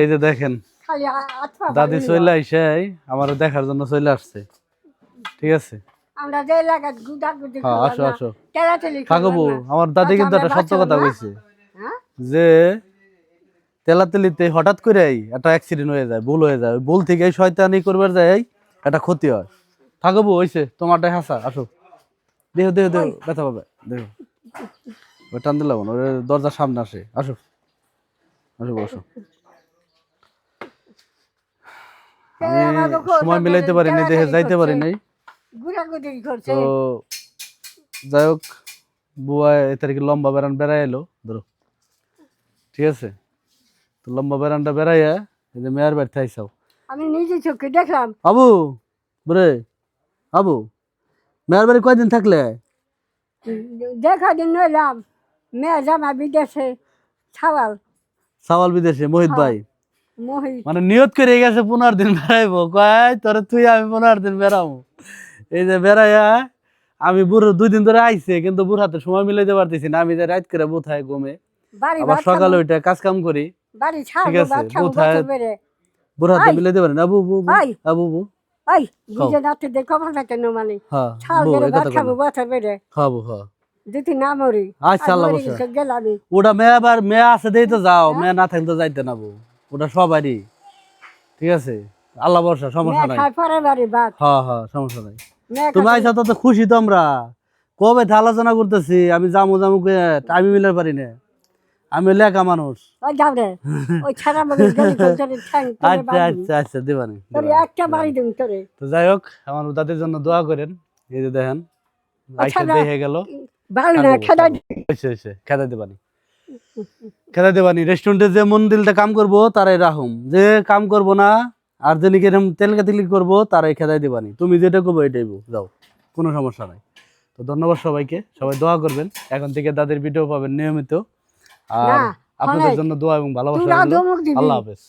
এই যে দেখেন দাদি চলে আইসে আমার দেখার জন্য চলে আসছে। ঠিক আছে? আমরা যে এলাকায় গুদা গুদি হ্যাঁ আসো আসো। তেলাতেলি আমার দাদি কিন্তু একটা সত্য কথা কইছে। হ্যাঁ? যে তেলাতেলিতে হঠাৎ করেই একটা অ্যাক্সিডেন্ট হয়ে যায় ভুল হয়ে যায়। ভুল থেকে শয়তানি করবার যায় একটা ক্ষতি হয়। থাকব হইছে তোমারটাই হাসা আসো। দেহ দেহ দেহ ব্যথা পাবে দেহ। ওই টান দিলাম দরজার সামনে আসে আসো। আসো বসো। আমি সময় মিলাইতে পারি নাই দেহে যাইতে পারি নাই তো যাই হোক বুয়া এ তারিখে লম্বা বেড়ান বেড়াই এলো ধরো। ঠিক আছে? তো লম্বা বেড়ানটা বেড়াইয়া এই যে মেয়ের বাড়িতে আইসাও। আমি নিজে চোখে দেখলাম। আবু বরে আবু মেয়ের বাড়ি কয়দিন থাকলে? দেখা দিন নইলাম। মেয়ে জামা বিদেশে ছাওয়াল। সাওয়াল বিদেশে মোহিত ভাই। মানে নিয়ত করে গেছে পনেরো দিন বেড়াইবো। কয় তোরে তুই আমি পনেরো দিন বেড়াবো এই যে বেড়াইয়া আমি বুড়ো দুই দিন ধরে আইছে কিন্তু বুড় হাতে সময় মিলাইতে পারতেছি না। আমি যে রাত করে বোথায় বাড়ি আবার সকালে ওইটা কাজ কাম করি। বাড়ি ঠিক আছে? বছর বেড়ে। হাতে। মিলাইতে আবু বু বু, আবু বু বুঝে দেখো কেন মানে? হ্যাঁ খাব হ্যাঁ যদি না মরি। আচ্ছা, আল্লাহ গেলামই। ওটা মেয়ে আবার মেয়ে আছে দেই তো যাও। হ্যাঁ? মেয়ে না থাকলে যাইতে না বউ। ওটা সবারই। ঠিক আছে? আল্লাহ সমস্যা নাই। হ্যাঁ হ্যাঁ সমস্যা নাই। তুমি আইসা তো খুশি তো আমরা কবে আলোচনা করতেছি? আমি জামু জামু টাইম মিলে পারি না। আমি লেখা মানুষ। মনে আচ্ছা আচ্ছা আচ্ছা দেবানি তোরে তো যাই হোক আমার দাদির জন্য দোয়া করেন। এই যে দেখেন আইসা আচ্ছা, দেখে গেল। বাড়ি না রেস্টুরেন্টে যে মন কাম করব তারাই রাহুম। যে কাম করব না আর যে নাকি এরকম করব তারাই খেদাই দেবানি। তুমি যেটা করব এটাই যাও কোনো সমস্যা নাই। তো ধন্যবাদ সবাইকে সবাই দোয়া করবেন। এখন থেকে দাদের ভিডিও পাবেন নিয়মিত। আর আপনাদের জন্য দোয়া এবং ভালোবাসা আল্লাহ হাফেজ।